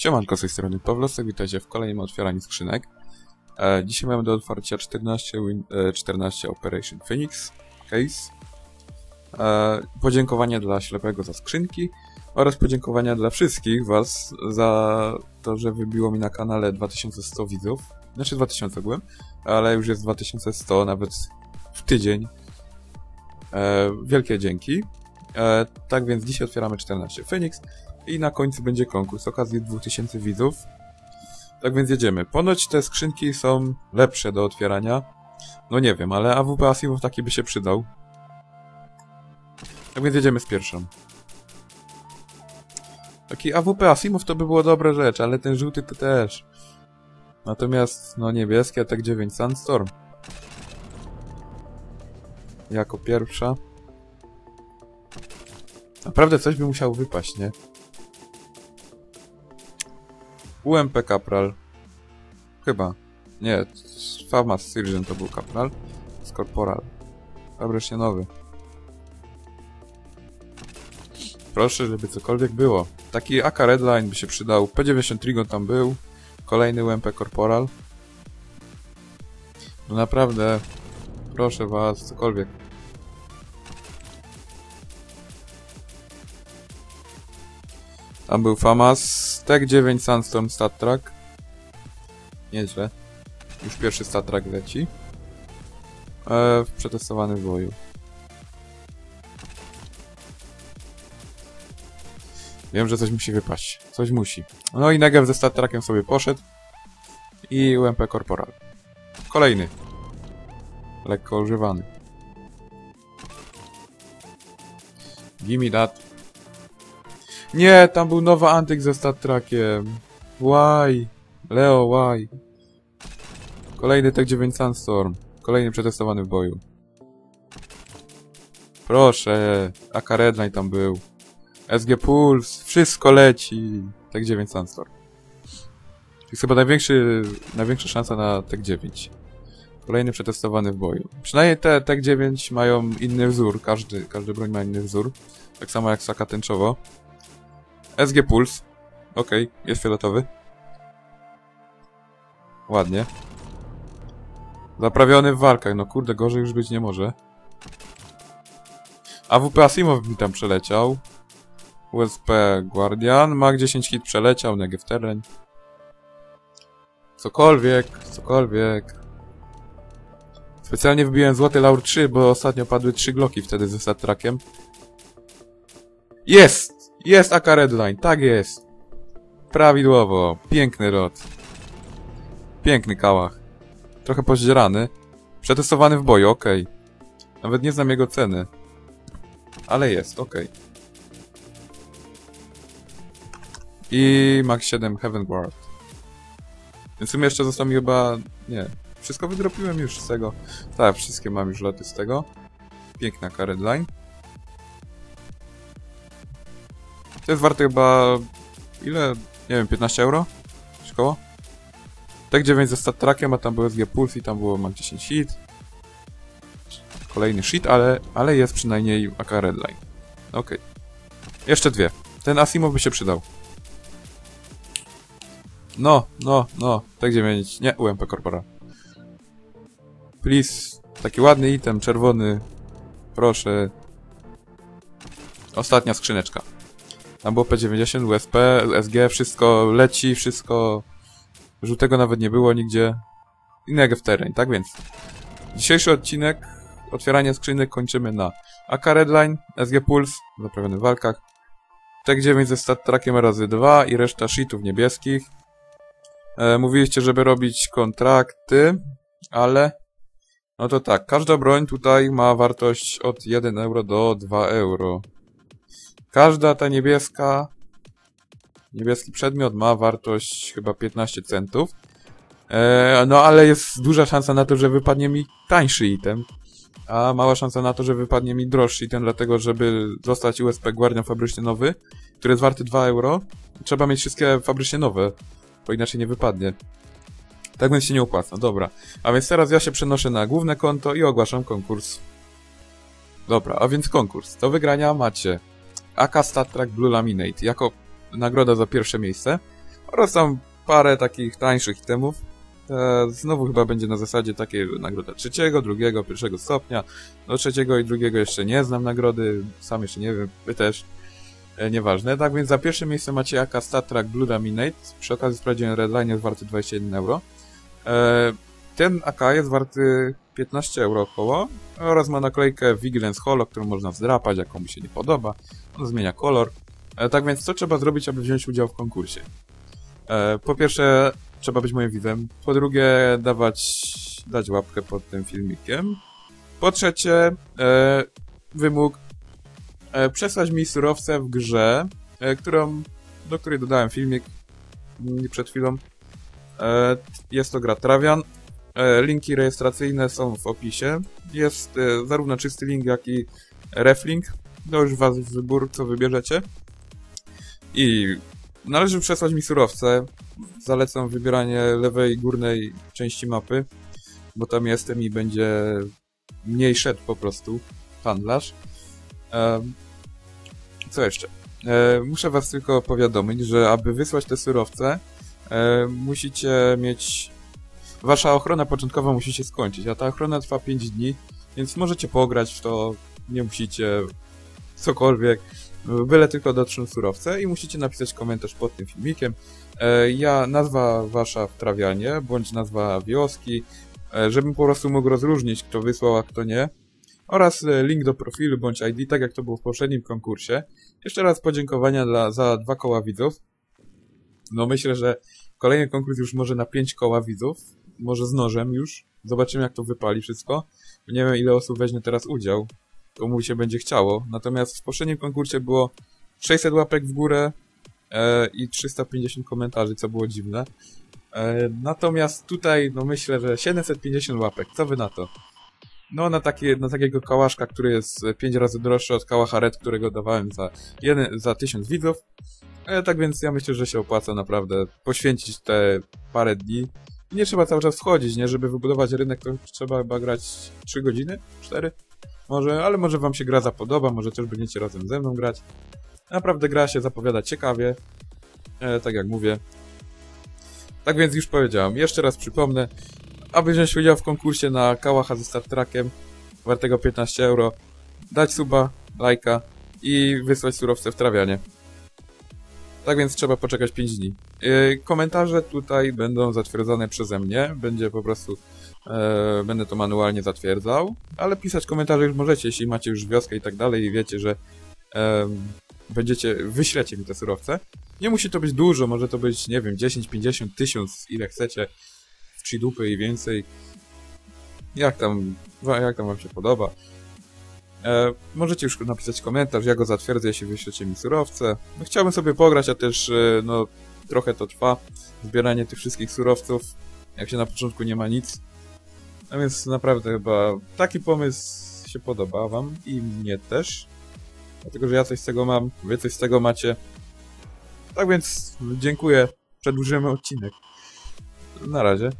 Siemanko, z tej strony Pawlosek, witajcie w kolejnym otwieraniu skrzynek. E, dzisiaj mamy do otwarcia 14, win, e, 14 Operation Phoenix Case. E, podziękowania dla ślepego za skrzynki oraz podziękowania dla wszystkich was za to, że wybiło mi na kanale 2100 widzów. Znaczy 2000 byłem, ale już jest 2100 nawet w tydzień. E, wielkie dzięki. E, tak więc dzisiaj otwieramy 14 Phoenix i na końcu będzie konkurs okazji 2000 widzów. Tak więc jedziemy. Ponoć te skrzynki są lepsze do otwierania. No nie wiem, ale AWP Asimov taki by się przydał. Tak więc jedziemy z pierwszą. Taki AWP Asimov to by było dobra rzecz, ale ten żółty to też. Natomiast, no niebieskie, tak 9 Sandstorm. Jako pierwsza. Naprawdę coś by musiało wypaść, nie? UMP Capral. Chyba. Nie, Famas Surgeon to był Capral. Z Corporal. A wreszcie nowy. Proszę, żeby cokolwiek było. Taki AK Redline by się przydał. P90 Trigon tam był. Kolejny UMP Corporal. No naprawdę. Proszę was, cokolwiek. Tam był Famas. Tech 9 Sandstorm Stat Track. Nieźle. Już pierwszy Stat Track leci. E, przetestowany w boju. Wiem, że coś musi wypaść. Coś musi. No i Negev ze Stat Trackiem sobie poszedł. I UMP Corporal. Kolejny. Lekko używany. Gimme that. Nie, tam był nowy antyk ze Stat Trackiem. Why? Leo, why? Kolejny Tech 9 Sandstorm. Kolejny przetestowany w boju. Proszę. AK Redline tam był. SG Pulse. Wszystko leci. Tech 9 Sandstorm. To jest chyba największy, największa szansa na Tech 9. Kolejny przetestowany w boju. Przynajmniej te Tech 9 mają inny wzór. Każdy, każdy broń ma inny wzór. Tak samo jak Saka tęczowo. SG Puls. Okej, okay, jest fioletowy. Ładnie. Zaprawiony w walkach, no kurde, gorzej już być nie może. AWP Asimov mi tam przeleciał. USP Guardian, Mag 10 hit przeleciał, Negev Terrain. Cokolwiek, cokolwiek. Specjalnie wbiłem złoty Laur 3, bo ostatnio padły 3 gloki wtedy ze stattrakiem. Jest! Jest AK Redline, tak jest. Prawidłowo. Piękny rot. Piękny kałach. Trochę pozdzierany. Przetestowany w boju, okej. Okay. Nawet nie znam jego ceny. Ale jest, okej. Okay. I Max 7 Heaven Guard. Więc w sumie jeszcze został mi chyba... Nie. Wszystko wydropiłem już z tego. Tak, wszystkie mam już loty z tego. Piękna Redline. To jest warte chyba... Ile? Nie wiem, 15 euro? Coś koło? Tak 9 ze stat trackiem, a tam był SG Pulse i tam było mam 10 hit. Kolejny shit, ale, ale jest przynajmniej AK Redline. Okej. Okay. Jeszcze dwie. Ten Asimov by się przydał. No, no, no. Tak 9. Nie, UMP Corpora. Please. Taki ładny item, czerwony. Proszę. Ostatnia skrzyneczka. Tam było P90, USP, SG, wszystko leci, wszystko... Żółtego nawet nie było nigdzie. Innego w terenie, tak więc... Dzisiejszy odcinek, otwieranie skrzynek kończymy na AK Redline, SG Pulse, zaprawiony w walkach, Tech 9 ze stat trackiem razy 2 i reszta sheetów niebieskich. E, mówiliście, żeby robić kontrakty, ale... No to tak, każda broń tutaj ma wartość od 1 euro do 2 euro. Każda ta niebieska, niebieski przedmiot ma wartość chyba 15 centów. E, no ale jest duża szansa na to, że wypadnie mi tańszy item. A mała szansa na to, że wypadnie mi droższy item, dlatego żeby dostać USP Guardian fabrycznie nowy, który jest warty 2 euro, trzeba mieć wszystkie fabrycznie nowe, bo inaczej nie wypadnie. Tak więc się nie opłaca, dobra. A więc teraz ja się przenoszę na główne konto i ogłaszam konkurs. Dobra, a więc konkurs. Do wygrania macie AK Star Trek Blue Laminate jako nagroda za pierwsze miejsce oraz tam parę takich tańszych itemów. E, znowu chyba będzie na zasadzie takiej nagroda trzeciego, drugiego, pierwszego stopnia. Do trzeciego i drugiego jeszcze nie znam nagrody, sam jeszcze nie wiem, wy też. E, nieważne. Tak więc za pierwsze miejsce macie AK StatTrak Blue Laminate. Przy okazji sprawdziłem Redline jest warty 21 euro. Ten AK jest warty 15 euro około oraz ma naklejkę Vigilance Holo, którą można wzdrapać, jak komuś się nie podoba. On zmienia kolor. E, tak więc co trzeba zrobić, aby wziąć udział w konkursie? E, po pierwsze, trzeba być moim widzem. Po drugie, dawać, dać łapkę pod tym filmikiem. Po trzecie, e, wymóg przesłać mi surowce w grze, którą, do której dodałem filmik mm, przed chwilą. Jest to gra Travian. E, linki rejestracyjne są w opisie. Jest e, zarówno czysty link, jak i reflink. To już was wybór, co wybierzecie. I należy przesłać mi surowce. Zalecam wybieranie lewej górnej części mapy, bo tam jestem i będzie mniej szedł po prostu handlarz. Em, co jeszcze? E, muszę was tylko powiadomić, że aby wysłać te surowce, e, musicie mieć... Wasza ochrona początkowa musi się skończyć, a ta ochrona trwa 5 dni, więc możecie pograć w to, nie musicie cokolwiek, byle tylko dotrzą surowce i musicie napisać komentarz pod tym filmikiem. E, ja, nazwa wasza w trawianie, bądź nazwa wioski, e, żebym po prostu mógł rozróżnić, kto wysłał, a kto nie. Oraz e, link do profilu bądź ID, tak jak to było w poprzednim konkursie. Jeszcze raz podziękowania dla, za dwa koła widzów. No myślę, że kolejny konkurs już może na pięć koła widzów. Może z nożem już. Zobaczymy jak to wypali wszystko. Nie wiem ile osób weźmie teraz udział. Komu się będzie chciało. Natomiast w poprzednim konkursie było 600 łapek w górę e, i 350 komentarzy, co było dziwne. E, natomiast tutaj, no myślę, że 750 łapek. Co wy na to? No, na, takie, na takiego kałaszka, który jest 5 razy droższy od kałacha Red, którego dawałem za, jeden, za 1000 widzów. E, tak więc ja myślę, że się opłaca naprawdę poświęcić te parę dni. Nie trzeba cały czas wchodzić, nie? Żeby wybudować rynek, to trzeba chyba grać 3 godziny? 4? Może, ale może wam się gra zapodoba, może też będziecie razem ze mną grać. Naprawdę gra się zapowiada ciekawie. E, tak jak mówię. Tak więc już powiedziałem. Jeszcze raz przypomnę, aby wziąć udział w konkursie na kałacha ze Star Trekiem wartego 15 euro, dać suba, lajka i wysłać surowce w trawianie. Tak więc trzeba poczekać 5 dni. Yy, komentarze tutaj będą zatwierdzane przeze mnie. Będzie po prostu. E, będę to manualnie zatwierdzał. Ale pisać komentarze już możecie, jeśli macie już wioskę i tak dalej i wiecie, że będziecie. wyślecie mi te surowce. Nie musi to być dużo, może to być, nie wiem, 10, 50, 1000, ile chcecie. Trzy dupy i więcej. Jak tam, jak tam wam się podoba. E, możecie już napisać komentarz, ja go zatwierdzę, jeśli wyślecie mi surowce. No, chciałbym sobie pograć, a też, e, no, trochę to trwa, zbieranie tych wszystkich surowców, jak się na początku nie ma nic. A więc naprawdę chyba taki pomysł się podoba wam i mnie też. Dlatego, że ja coś z tego mam, wy coś z tego macie. Tak więc dziękuję, przedłużymy odcinek. Na razie.